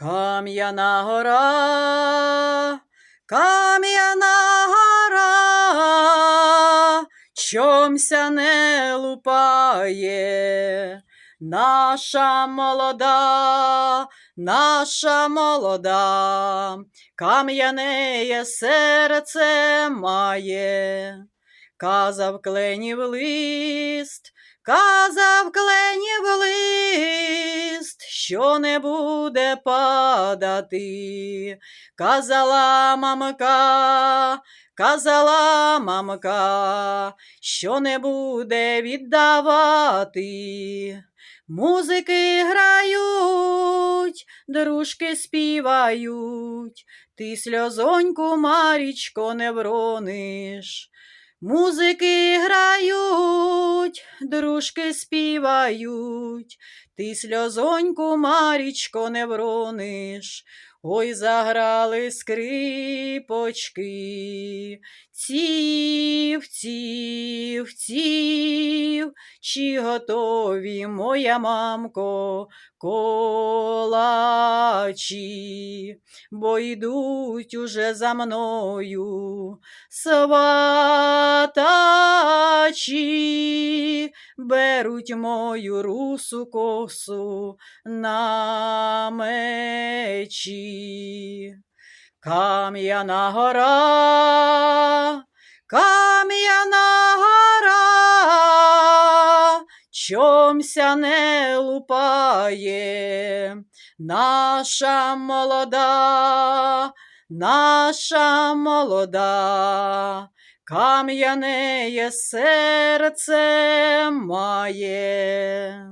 Кам'яна гора, кам'яна гора, чомся не лупає, наша молода, наша молода, кам'янеє серце має, казав кленів лист, казав кленів що не буде падати, казала мамка, казала мамка, що не буде віддавати. Музики грають, дружки співають, ти сльозоньку, Марічко, не врониш. Музики грають, дружки співають, ти сльозоньку, Марічко, не врониш. Ой, заграли скрипочки, ців, ців, ців, чи готові, моя мамко, колачі, бо йдуть уже за мною сватачі, беруть мою русу косу на мечі. Кам'яна гора, чомся не лупає, наша молода, наша молода, кам'янеє серце має.